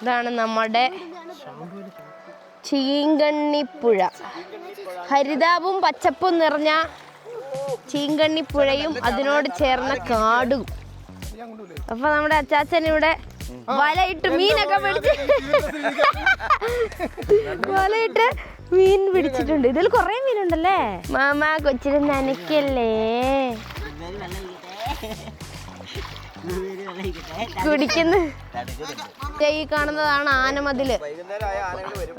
ഇതാണ് നമ്മുടെ ചീങ്കണ്ണിപ്പുഴ. ഹരിതാവും പച്ചപ്പും നിറഞ്ഞ ചീങ്കണ്ണിപ്പുഴയും അതിനോട് ചേർന്ന കാടും. അപ്പൊ നമ്മുടെ അച്ചാച്ചൻ ഇവിടെ വലയിട്ട് മീനൊക്കെ പിടിച്ച് വലയിട്ട് മീൻ പിടിച്ചിട്ടുണ്ട്. ഇതിൽ കുറെ മീനുണ്ടല്ലേ? മാമ കൊച്ചിന് നനയ്ക്കല്ലേ? കുടിക്കുന്നു ഈ കാണുന്നതാണ് ആനമതിൽ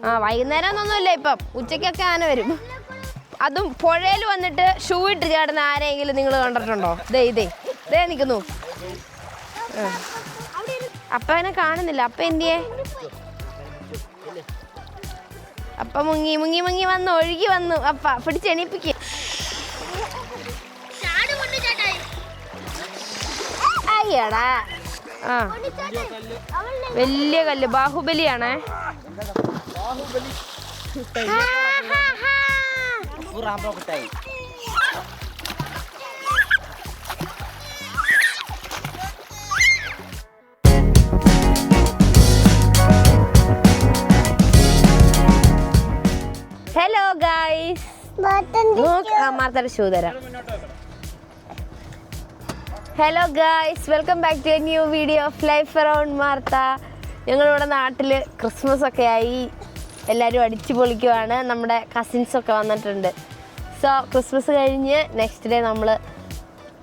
ആ വൈകുന്നേരം ഒന്നുമില്ല ഇപ്പം. ഉച്ചക്കൊക്കെ ആന വരും. അതും പുഴയിൽ വന്നിട്ട് ഷൂ ഇട്ട് ചാടുന്ന ആരെങ്കിലും നിങ്ങൾ കണ്ടിട്ടുണ്ടോ? ദേ ഇതേ. ദേ നിൽക്കുന്നു. അപ്പ എന്നെ കാണുന്നില്ല. അപ്പ എന്തിയേ? അപ്പ മുങ്ങി മുങ്ങി മുങ്ങി വന്നു ഒഴുകി വന്നു. അപ്പ പിടിച്ചെണീപ്പിക്ക് അയ്യടാ ആ. വലിയ കല്ല് ബാഹുബലിയാണേ. ഹലോ ഗായ്സ് നോക്ക് ആ മാർത്തയുടെ ഷൂ തരാം hello guys welcome back to a new video of life around Martha ഞങ്ങളിവിടെ നാട്ടിൽ ക്രിസ്മസ് ഒക്കെ ആയി. എല്ലാവരും അടിച്ചു പൊളിക്കുവാണ്. നമ്മുടെ കസിൻസ് ഒക്കെ വന്നിട്ടുണ്ട്. സോ ക്രിസ്മസ് കഴിഞ്ഞ് നെക്സ്റ്റ് ഡേ നമ്മൾ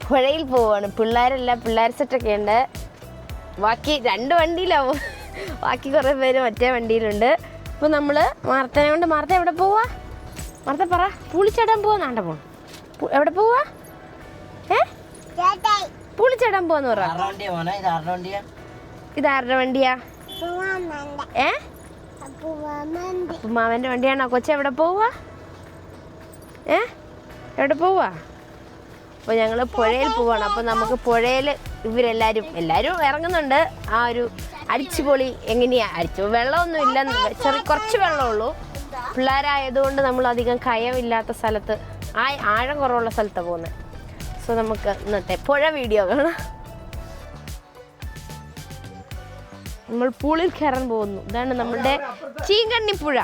പുഴയിൽ പോവുകയാണ്. പിള്ളേരെല്ലാം പിള്ളേർ സെറ്റൊക്കെ ഉണ്ട്. ബാക്കി രണ്ട് വണ്ടിയിലാവും. ബാക്കി കുറേ പേര് മറ്റേ വണ്ടിയിലുണ്ട്. അപ്പോൾ നമ്മൾ മാർത്തനെ കൊണ്ട് മാർത്ത എവിടെ പോവാ? മാർത്ത പറ. പുളിച്ചടാൻ പോവാ. നാണ്ട പോണം. പു- എവിടെ പോവാ? ഏ? പുളിച്ചടാൻ പോവാന്ന് പറ. ഇത് വണ്ടിയാ ഏ? മാമന്റെ വണ്ടിയാണോ? കൊച്ചു എവിടെ പോവാ? ഏ? എവിടെ പോവാ? അപ്പൊ ഞങ്ങൾ പുഴയിൽ പോവാണ്. അപ്പൊ നമുക്ക് പുഴയിൽ ഇവരെല്ലാരും എല്ലാരും ഇറങ്ങുന്നുണ്ട്. ആ ഒരു അടിച്ചുപൊളി എങ്ങനെയാ? അടിച്ചു വെള്ളമൊന്നും ഇല്ല ചെറിയ കുറച്ച് വെള്ളമുള്ളൂ. പിള്ളേരായതുകൊണ്ട് നമ്മൾ അധികം കയമില്ലാത്ത സ്ഥലത്ത് ആ ആഴം കുറവുള്ള സ്ഥലത്താണ് പോകുന്നത് സോ നമുക്ക് ഇന്നത്തെ പുഴ വീഡിയോ കാണാം. നമ്മൾ പൂളിൽ കയറാൻ പോകുന്നു. ഇതാണ് നമ്മളുടെ ചീങ്കണ്ണിപ്പുഴ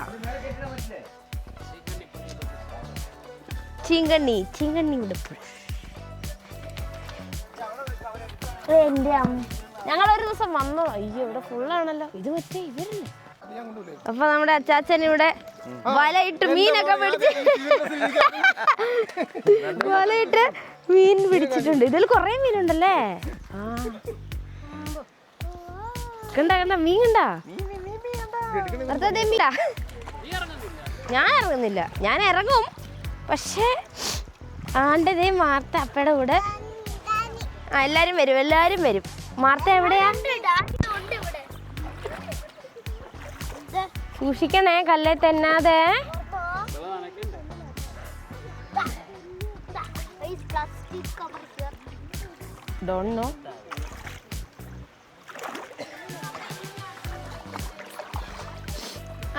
ചീങ്കണ്ണി ചീങ്കണ്ണിയുടെ പുഴ. എന്റെ ഞങ്ങൾ ഒരു ദിവസം വന്നോ. അയ്യോ ഇവിടെ ഫുള്ളാണല്ലോ ഇത് മറ്റേ ഇവരല്ലേ? അപ്പൊ നമ്മുടെ അച്ചാച്ചൻ ഇവിടെ വലയിട്ട് മീനൊക്കെ പിടിച്ച് വലയിട്ട് മീൻ പിടിച്ചിട്ടുണ്ട്. ഇതിൽ കുറേ മീനുണ്ടല്ലേ? ആ. കണ്ട കണ്ട മീൻ കണ്ടാ? ഞാൻ ഇറങ്ങുന്നില്ല. ഞാൻ ഇറങ്ങും. പക്ഷേ ആണ്ടതേ മാർത്ത അപ്പയുടെ കൂടെ. ആ എല്ലാരും വരും എല്ലാരും വരും. മാർത്ത എവിടെയാ? സൂക്ഷിക്കണേ കല്ലേ തെന്നാതെ. Don't know.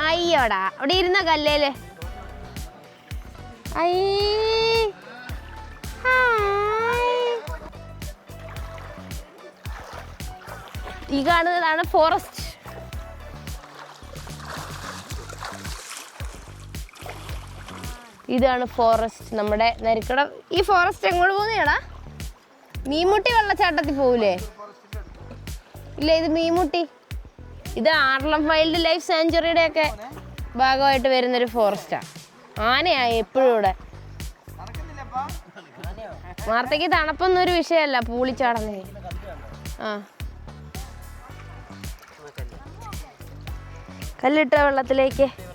അയ്യോടാ അവിടെ ഇരുന്ന കല്ലേൽ. ഈ കാണുന്നതാണ് ഫോറസ്റ്റ് ഇതാണ് ഫോറസ്റ്റ് നമ്മുടെ നരിക്കട. ഈ ഫോറസ്റ്റ് എങ്ങോട്ട് പോകുന്നേടാ? മീൻമുട്ടി വെള്ളച്ചാട്ടത്തിൽ പോകൂലേ ഇല്ല ഇത് മീൻമുട്ടി? ഇത് ആർളം വൈൽഡ് ലൈഫ് സാഞ്ചുറിയുടെ ഒക്കെ ഭാഗമായിട്ട് വരുന്നൊരു ഫോറസ്റ്റാ ആനയായി എപ്പോഴും ഇവിടെ. വാർത്തക്ക് തണുപ്പൊന്നും ഒരു വിഷയമല്ല പൂളിച്ചാടുന്നേ. ആ. കല്ലിട്ട വെള്ളത്തിലേക്ക്.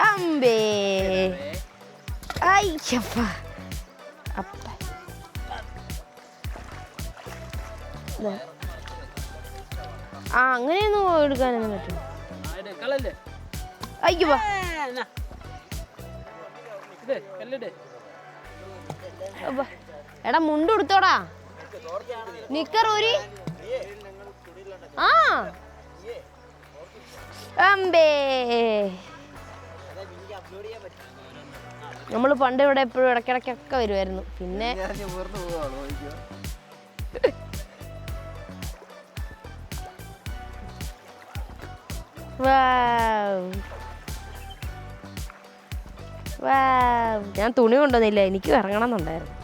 അമ്പേ. അയ്യപ്പ അപ്പ. ആ അങ്ങനെയൊന്നും എടുക്കാനൊന്നും പറ്റും അയ്യോ. എടാ മുണ്ട് കൊടുത്തോടാ. നിക്കർ ആ. അമ്പേ. നമ്മൾ പണ്ട് ഇവിടെ എപ്പോഴും ഇടയ്ക്കിടയ്ക്കൊക്കെ വരുമായിരുന്നു പിന്നെ ഞാൻ തുണി കൊണ്ടുവന്നില്ല എനിക്ക് ഇറങ്ങണം എന്നുണ്ടായിരുന്നു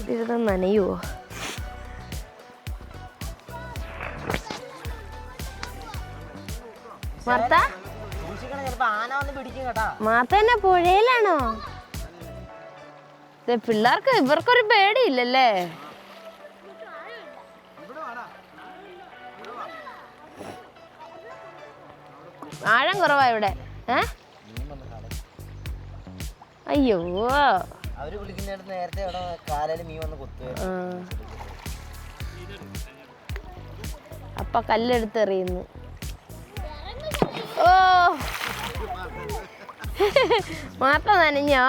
ഇതിരുന്ന് നനയുവോ? മാർത്ത? മാർത്ത തന്നെ പുഴയിലാണോ? പിള്ളേർക്ക് ഇവർക്കൊരു പേടിയില്ലല്ലേ? ആഴം കുറവാ ഇവിടെ. ഏ? അയ്യോ. അവർ വിളിക്കുന്നിടത്ത് നേരത്തെ അവിടെ കാലയിൽ മീൻ വന്ന് അപ്പ കല്ലെടുത്തെറിയുന്നു. ഓ. മാർത്ത നനഞ്ഞോ?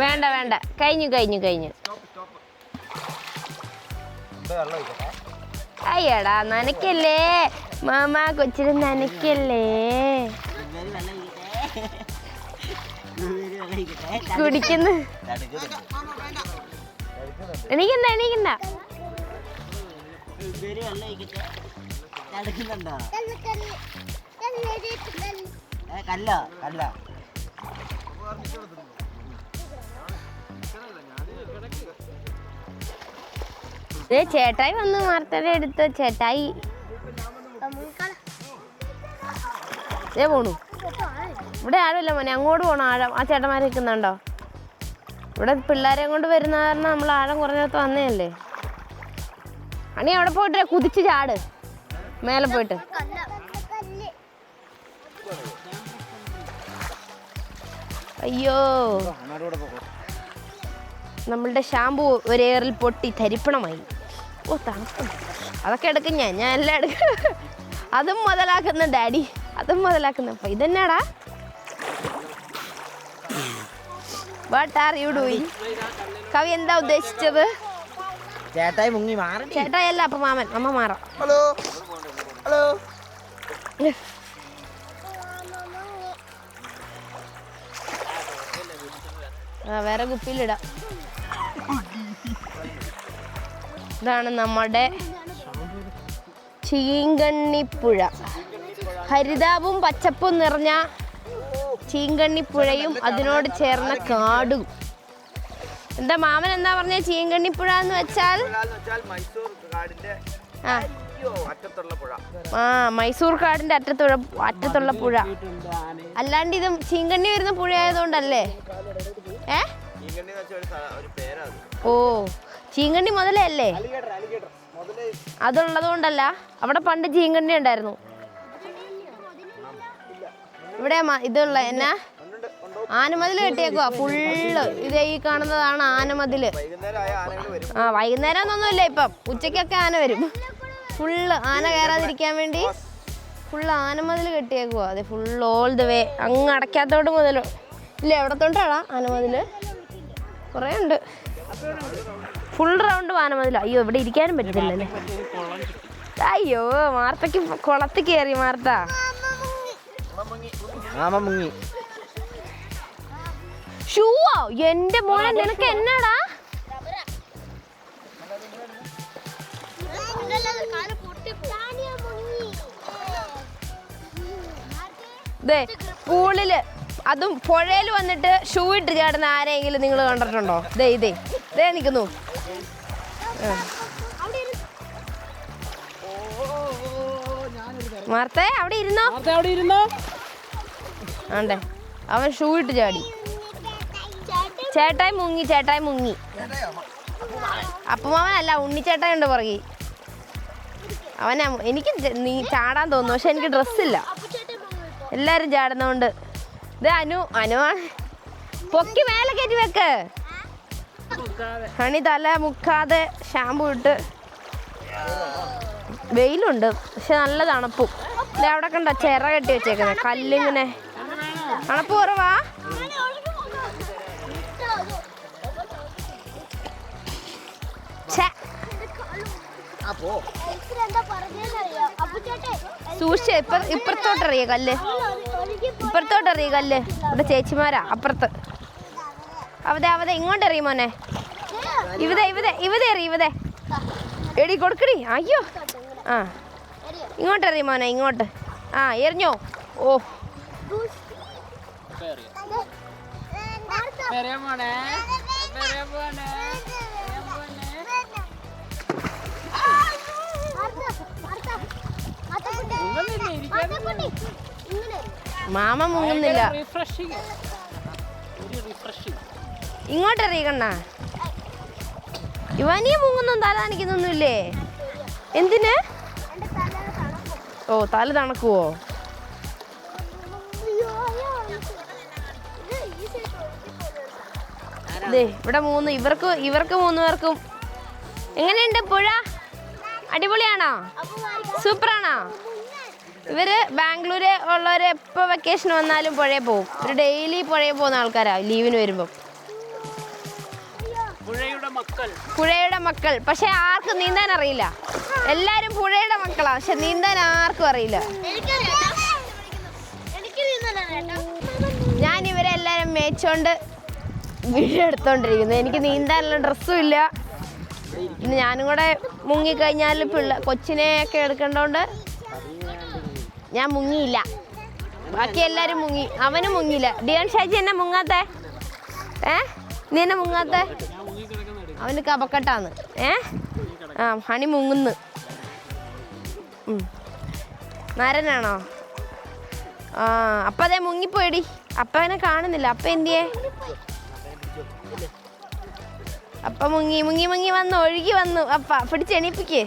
വേണ്ട വേണ്ട. കഴിഞ്ഞു കഴിഞ്ഞു കഴിഞ്ഞു. അയ്യടാ നനക്കല്ലേ മാമ കൊച്ചിന് നനയ്ക്കല്ലേ? കുടിക്കുന്നു. തടുക്കുന്നുണ്ടോ ഏ കല്ല കല്ല. ചേട്ടായി വന്ന്. മാർത്തടെ എടുത്ത ചേട്ടായി. പോണു. ഇവിടെ ആരുമില്ല മോനെ അങ്ങോട്ട് പോകണം ആഴം. ആ ചേട്ടന്മാർ നിൽക്കുന്നുണ്ടോ? ഇവിടെ പിള്ളേരെ കൊണ്ട് വരുന്ന കാരണം നമ്മൾ ആഴം കുറഞ്ഞിടത്ത് വന്നതല്ലേ? അണി അവിടെ പോയിട്ട് കുതിച്ച് ചാട്. മേലെ പോയിട്ട്. അയ്യോ. നമ്മളുടെ ഷാമ്പു ഒരേറിൽ പൊട്ടി തരിപ്പണമായി ഓ തണുപ്പ്. അതൊക്കെ എടുക്കും ഞാൻ ഞാൻ എല്ലാം എടുക്കും. അതും മുതലാക്കുന്ന ഡാഡി അതും മുതലാക്കുന്ന അപ്പൊ. ഇതെന്നാടാ? വാട്ട് ആർ യു ഡൂയിങ് കവി എന്താ ഉദ്ദേശിച്ചത്? ചേട്ടായി മുങ്ങി മാറി. ചേട്ടായല്ല അപ്പൊ മാമൻ അമ്മ മാറാം. ഹലോ. ഹലോ. ആ, വേറെ കുപ്പിയിലിടാം. ഇതാണ് നമ്മുടെ ചീങ്കണ്ണിപ്പുഴ. ഹരിതാവും പച്ചപ്പും നിറഞ്ഞ ചീങ്കണ്ണിപ്പുഴയും അതിനോട് ചേർന്ന കാടും. എന്താ മാമൻ എന്താ പറഞ്ഞ? ചീങ്കണ്ണിപ്പുഴ എന്ന് വെച്ചാൽ? ആ. പുഴ മൈസൂർ കാടിന്റെ അറ്റത്തുള്ള അറ്റത്തുള്ള പുഴ. അല്ലാണ്ട് ഇത് ചീങ്കണ്ണി വരുന്ന പുഴ ആയതുകൊണ്ടല്ലേ ഏ? ഓ ചീങ്കണ്ണി മുതലേ അല്ലേ? അതുള്ളത് കൊണ്ടല്ല അവിടെ പണ്ട് ചീങ്കണ്ണി ഉണ്ടായിരുന്നു. ഇവിടെ ഇതുള്ള എന്നാ? ആനമതിൽ കെട്ടിയേക്കുക ഫുള്ള്. ഇത് ഈ കാണുന്നതാണ് വരും ആ വൈകുന്നേരം ഒന്നുമില്ല ഇപ്പം. ഉച്ചയ്ക്കൊക്കെ ആന വരും. ഫുള്ള് ആന കയറാതിരിക്കാൻ വേണ്ടി ഫുള്ള് ആനമതിൽ കെട്ടിയേക്കുക അതെ ഫുൾ ഓൾ ദ വേ അങ്ങ് അടയ്ക്കാത്തോട്ട് മുതൽ ഇല്ല എവിടത്തോണ്ടാടാ ആനമതിൽ? കുറേ ഉണ്ട്. ഫുൾ റൗണ്ട് ആനമതില. അയ്യോ ഇവിടെ ഇരിക്കാനും പറ്റത്തില്ലല്ലേ. അയ്യോ മാർത്തക്ക് കുളത്ത് കയറി മാർത്ത. മാമ മുങ്ങി. ഷൂവോ എന്റെ മോനെ നിനക്ക് എന്നാടാ? ദേ പൂളിൽ അതും പുഴയിൽ വന്നിട്ട് ഷൂ ഇട്ട് ചാടുന്ന ആരെങ്കിലും നിങ്ങൾ കണ്ടിട്ടുണ്ടോ? ദേ ഇതേ. ദേ നിൽക്കുന്നു മാർത്തേ അവിടെ ഇരുന്നോ? അവിടെ ഇരുന്നോ? ആണ്ടേ. അവൻ ഷൂ ഇട്ട് ചാടി. ചേട്ടായി മുങ്ങി ചേട്ടായി മുങ്ങി. അപ്പമാവനല്ല ഉണ്ണിച്ചേട്ടായി ഉണ്ട് പുറകെ. അവനെ എനിക്ക് നീ ചാടാൻ തോന്നുന്നു പക്ഷെ എനിക്ക് ഡ്രസ്സില്ല. എല്ലാരും ചാടുന്നോണ്ട്. ഇത് അനു അനുവാണ്. പൊക്കി മേലെ കയറ്റി വെക്ക്. ഹണി തല മുക്കാതെ ഷാമ്പു ഇട്ട്. വെയിലുണ്ട് പക്ഷെ നല്ല തണുപ്പും. അവിടെ കണ്ട ചിറ കെട്ടി വെച്ചേക്കുന്നത് കല്ലിങ്ങനെ. തണുപ്പ് കുറവാ? സൂക്ഷിച്ച് ഇപ്പുറ ഇപ്പുറത്തോട്ടെറിയ കല്ല്. ഇപ്പുറത്തോട്ടറിയ കല്ല്. ഇവിടെ ചേച്ചിമാരാ അപ്പുറത്ത്. അവതെ അവതെ ഇങ്ങോട്ട് എറിയ മോനെ. ഇവിടെ ഇവിടെ ഇവിടെ എറി ഇവിടെ എടി കൊടുക്കടി. അയ്യോ. ആ. ഇങ്ങോട്ട് എറിയ മോനെ ഇങ്ങോട്ട്. ആ എറിഞ്ഞോ? ഓ. മാമ മുങ്ങുന്നില്ല. ഇങ്ങോട്ട് എറിയക്കണ്ണ ഇവനീ മുങ്ങുന്നും തല നനയ്ക്കുന്നൊന്നുമില്ലേ? എന്തിന്? ഓ തല തണക്കുവോ? ദേ ഇവിടെ മൂന്ന്. ഇവർക്ക് ഇവർക്ക് മൂന്ന് പേർക്കും. എങ്ങനെയുണ്ട് പുഴ? അടിപൊളിയാണോ? സൂപ്പറാണോ? ഇവർ ബാംഗ്ലൂര് ഉള്ളവര് എപ്പോൾ വെക്കേഷൻ വന്നാലും പുഴയിൽ പോകും. ഇവർ ഡെയിലി പുഴയിൽ പോകുന്ന ആൾക്കാരാ ലീവിന് വരുമ്പോൾ പുഴയുടെ മക്കൾ. പുഴയുടെ മക്കൾ. പക്ഷെ ആർക്കും നീന്താൻ അറിയില്ല. എല്ലാരും പുഴയുടെ മക്കളാ. പക്ഷെ നീന്താൻ ആർക്കും അറിയില്ല. ഞാൻ ഇവരെ എല്ലാരും മേച്ചോണ്ട് വീഡിയോ എടുത്തോണ്ടിരിക്കുന്നത് എനിക്ക് നീന്താനുള്ള ഡ്രസ്സും ഇല്ല. ഇന്ന് ഞാനും കൂടെ മുങ്ങിക്കഴിഞ്ഞാൽ പിള്ള കൊച്ചിനെയൊക്കെ എടുക്കേണ്ടോണ്ട് ഞാൻ മുങ്ങിയില്ല. ബാക്കി എല്ലാവരും മുങ്ങി. അവനും മുങ്ങിയില്ല. ഡിയൻ ഷാജി എന്നെ മുങ്ങാത്തേ? ഏ? നീ എന്നെ മുങ്ങാത്തേ? അവന് കപക്കെട്ടാന്ന്. ഏ? ആ ഹണി മുങ്ങുന്നു. നരനാണോ? ആ അപ്പം അതെ മുങ്ങിപ്പോയിടി. അപ്പ അവനെ കാണുന്നില്ല. അപ്പ എന്തിയേ? അപ്പ മുങ്ങി മുങ്ങി മുങ്ങി വന്നു ഒഴുകി വന്നു. അപ്പ പിടിച്ചെണീപ്പിക്കേ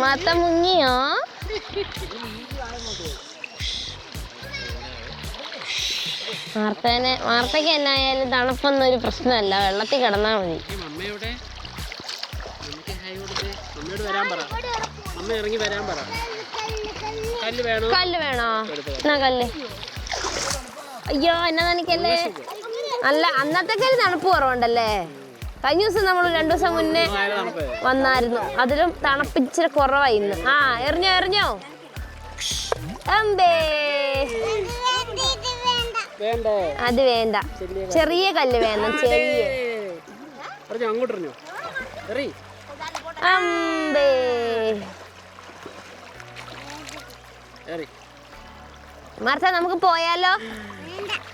മാത്ത മുങ്ങിയോ? വാർത്തേനെ വാർത്തയ്ക്ക് എന്നായാലും തണുപ്പൊന്നും ഒരു പ്രശ്നമല്ല. വെള്ളത്തിൽ കിടന്നാൽ മതി. വരാൻ പറ. അമ്മ ഇറങ്ങി വരാൻ പറ. കല്ല് വേണോ? കല്ല് വേണോ? എന്നാ കല്ല്? അയ്യോ എന്നാ എനിക്കല്ലേ അല്ല അന്നത്തെ കല്ല് തണുപ്പ് കുറവുണ്ടല്ലേ? കഴിഞ്ഞ ദിവസം നമ്മൾ രണ്ടു ദിവസം മുന്നേ വന്നായിരുന്നു. അതിലും തണുപ്പിച്ചിരി കുറവായി ഇന്ന്. ആ എറിഞ്ഞോ എറിഞ്ഞോ? അത് വേണ്ട. ചെറിയ കല്ല്. വേണം ചെറിയ. അങ്ങോട്ട് എറിഞ്ഞോ? എറി. അമ്പേ മാർത്ത നമുക്ക് പോയാലോ?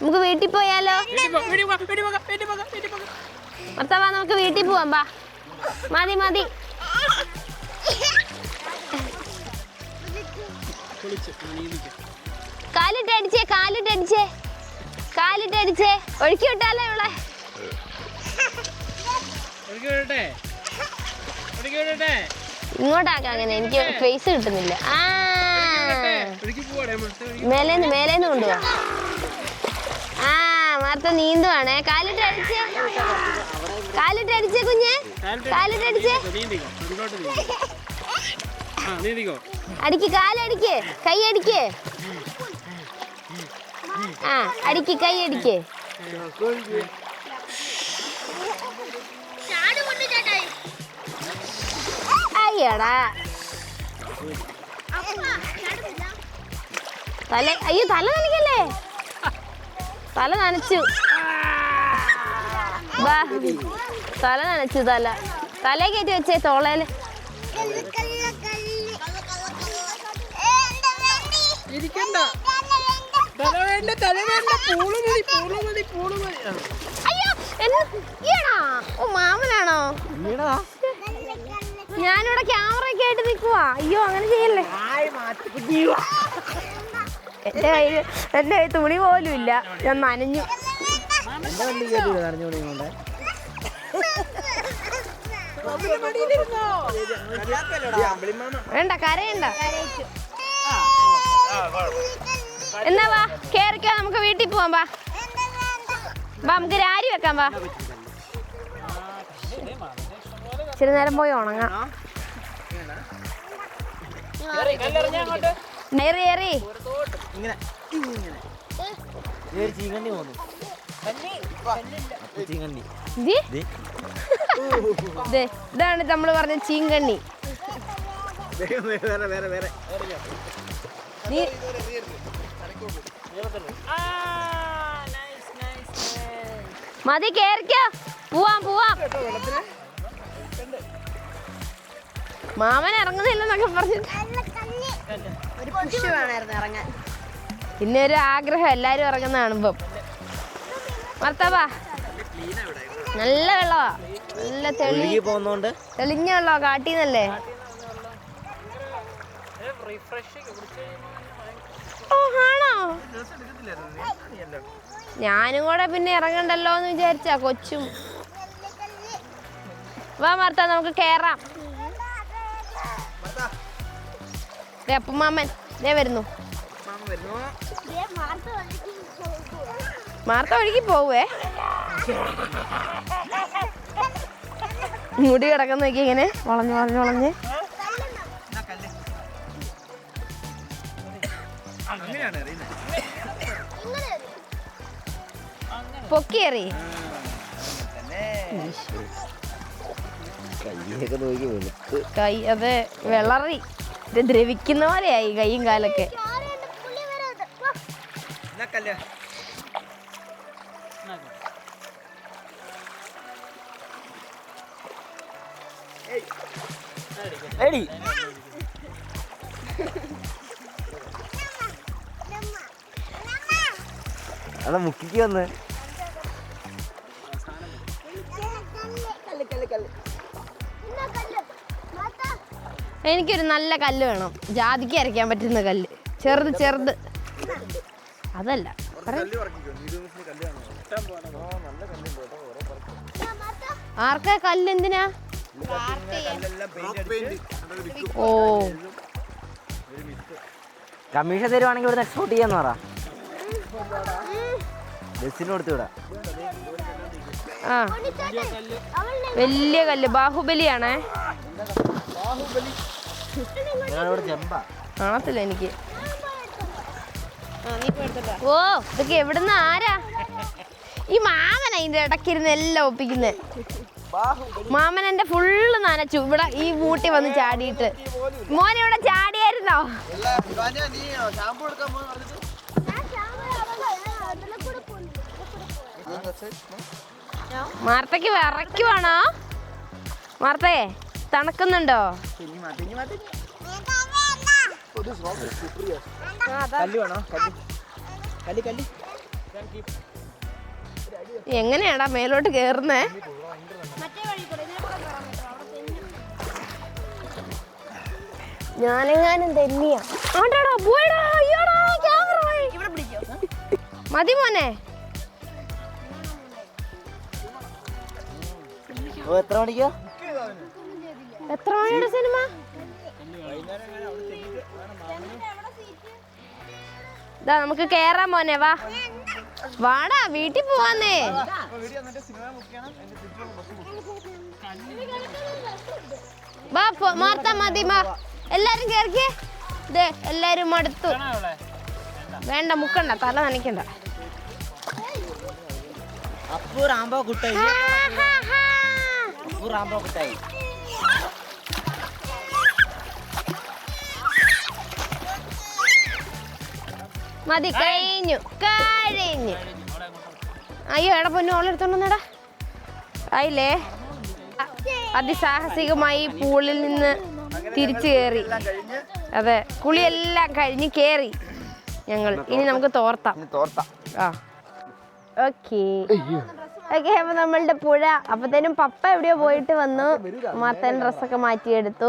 നമുക്ക് വീട്ടിൽ പോയാലോ? വീട്ടിൽ പോ, വീട്ടിൽ പോ, വീട്ടിൽ പോകാം, വീട്ടിൽ പോകാം, വീട്ടിൽ പോകാം. മാർത്ത വാ നമുക്ക് വീട്ടിൽ പോവാം ബാ മതി മതി. കുളിച്ച് ആ, നീന്തിക്ക്. കാലിട്ട് അടിച്ചേ കാലിട്ട് അടിച്ചേ. കാലിട്ട് അടിച്ചേ. ഒഴുക്കി വിട്ടാലോ ഇവിടെ ഇങ്ങോട്ടാക്കാം അങ്ങനെ എനിക്ക് ഫേസ് കിട്ടുന്നില്ല. ആ. മേലേന്ന് മേലേന്ന് കൊണ്ടുപോ ആ മാർത്ത നീന്തുവാണേ. കാലിട്ട് അടിച്ചേ. കാലിട്ട് അടിച്ചേ കുഞ്ഞെ. കാലിട്ട് അടിച്ചേ. അടിക്ക് കാലടിക്ക് കൈ അടിക്ക്. ആ അടിക്ക് കൈ അടിക്ക്. അപ്പ തല അയ്യോ തല നനയ്ക്കല്ലേ? തല നനച്ചു. വാ തല നനച്ചു തല. തല കയറ്റി വെച്ചേ തോളേൽ. ഇരിക്കണ്ട. തല വേണ്ട തല വേണ്ട പൂൾ മതി പൂൾ മതി പൂൾ മതി. ആ. അയ്യോ ഓ മാമനാണോ? ഞാനിവിടെ ക്യാമറ ഒക്കെ ആയിട്ട് നിൽക്കുവാ അയ്യോ അങ്ങനെ ചെയ്യല്ലേ? എന്റെ കയ്യിൽ എന്റെ കയ്യിൽ തുണി പോലും ഇല്ല. ഞാൻ നനഞ്ഞു. വേണ്ട കരയണ്ട. എന്നാ വാ കേറിക്കോ നമുക്ക് വീട്ടിൽ പോവാം വാ. വാ നമുക്ക് രാരി വെക്കാം വാ. ഇച്ചിരി നേരം പോയി ഉണങ്ങാം. ദേ, ഇതാണ് നമ്മൾ പറഞ്ഞ ചീങ്കണ്ണി. മതി കേറിക്കോ. പോവാം പോവാം. മാമൻ ഇറങ്ങുന്നില്ലെന്നൊക്കെ പറഞ്ഞു. ഒരു പുഷ് വേണമായിരുന്നു ഇറങ്ങാൻ. പിന്നെ ഒരു ആഗ്രഹം എല്ലാരും ഇറങ്ങുന്ന കാണുമ്പം. മർത്താവാ. നല്ല വെള്ളവാ. നല്ല തെളി തെളിഞ്ഞ വെള്ളവാ കാട്ടീന്നല്ലേ? ഓ ആണോ? ഞാനും കൂടെ പിന്നെ ഇറങ്ങണ്ടല്ലോ എന്ന് വിചാരിച്ചാ കൊച്ചും. വാ മർത്താ നമുക്ക് കേറാം. അപ്പുമാമൻ ദേ വരുന്നു. മാർത്ത ഒഴുകി പോവേ? മുടി കിടക്കുന്ന നോക്കി ഇങ്ങനെ വളഞ്ഞ് വളഞ്ഞ് വളഞ്ഞ്. പൊക്കിയേറി കൈ അതെ വിളറി. ഇത് ദ്രവിക്കുന്ന പോലെയായി കൈയും കാലൊക്കെ. അതാ മുക്കിക്ക് വന്ന്. എനിക്കൊരു നല്ല കല്ല് വേണം. ജാതിക്ക് അരയ്ക്കാൻ പറ്റുന്ന കല്ല്. ചെറുത് ചെറുത്. അതല്ല. ആർക്കാ കല്ല്? എന്തിനാ? ഓ. കമ്മീഷൻ തരുവാണെങ്കിൽ ഇവിടെ എക്സ്പോർട്ട് ചെയ്യാന്ന് പറ. ബസ്സിന് കൊടുത്തു വിടാം. ആ. വലിയ കല്ല്. ബാഹുബലിയാണേ. ബാഹുബലി. കാണത്തില്ല എനിക്ക്. ഓ ഇതൊക്കെ എവിടുന്ന്? ആരാ? ഈ മാമൻ അതിന്റെ ഇടയ്ക്കിരുന്ന് എല്ലാം ഒപ്പിക്കുന്നേ. മാമൻ എന്റെ ഫുള്ള് നനച്ചു. ഇവിടെ ഈ മൂട്ടി വന്ന് ചാടിയിട്ട്. മോൻ ഇവിടെ ചാടിയായിരുന്നോ? മാർത്തക്ക് വിറയ്ക്കുവാണോ? മാർത്തയെ തണുക്കുന്നുണ്ടോ? എങ്ങനെയാടാ മേലോട്ട് കേറുന്നേ? ഞാനെങ്ങാനും തന്നെയാ. ആണ്ടാടാ പോയടാ അയ്യോടാ ക്യാമറ പോയി. മതി മോനെ. ഓ എത്ര മണിക്കാ? എത്ര മണിയുടെ സിനിമ? ഇതാ നമുക്ക് കേറാൻ മോനെ വാ. വാടാ വീട്ടിൽ പോവാന്നേ. വാ മാർത്ത മതി മാ എല്ലാരും കേറിക്കേ. ദേ എല്ലാരും മടുത്തു. വേണ്ട മുക്കണ്ട തല നനയ്ക്കണ്ട. അപ്പു റാംബോ കുട്ടായി. ഹാ, ഹാ, ഹാ. അപ്പു റാംബോ കുട്ടായി. മതി കഴിഞ്ഞു കഴിഞ്ഞു. അയ്യോ എടാ പൊന്നു ഓളെടുത്തോണ്ടെന്നടാ ആയില്ലേ? അതിസാഹസികമായി പൂളിൽ നിന്ന് തിരിച്ചു കയറി അതെ കുളിയെല്ലാം കഴിഞ്ഞ് കയറി ഞങ്ങൾ. ഇനി നമുക്ക് തോർത്താം. തോർത്ത. ആ. ഓക്കെ. ഓക്കെ അപ്പൊ നമ്മളുടെ പുഴ. അപ്പത്തേനും പപ്പ എവിടെയോ പോയിട്ട് വന്നു. മാത്തൻ ഡ്രസ്സൊക്കെ മാറ്റിയെടുത്തു.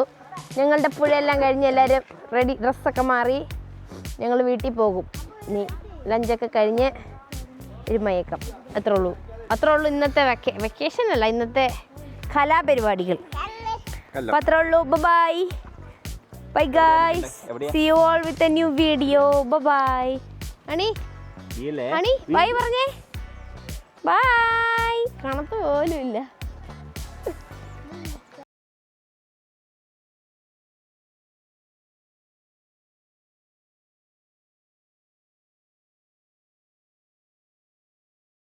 ഞങ്ങളുടെ പുഴയെല്ലാം കഴിഞ്ഞ് എല്ലാവരും റെഡി ഡ്രസ്സൊക്കെ മാറി ഞങ്ങൾ വീട്ടിൽ പോകും. ഇനി ലഞ്ചൊക്കെ കഴിഞ്ഞ് ഒരു മയക്കം. അത്രേ ഉള്ളൂ. അത്രേ ഉള്ളൂ ഇന്നത്തെ വെക്കേ വെക്കേഷൻ അല്ല ഇന്നത്തെ കലാപരിപാടികൾ. അപ്പം അത്രേ ഉള്ളൂ. Bye bye guys see you all with a new video bye അണി? അണി ബൈ പറഞ്ഞേ. ബൈ കണത്ത് പോലും ഇല്ല.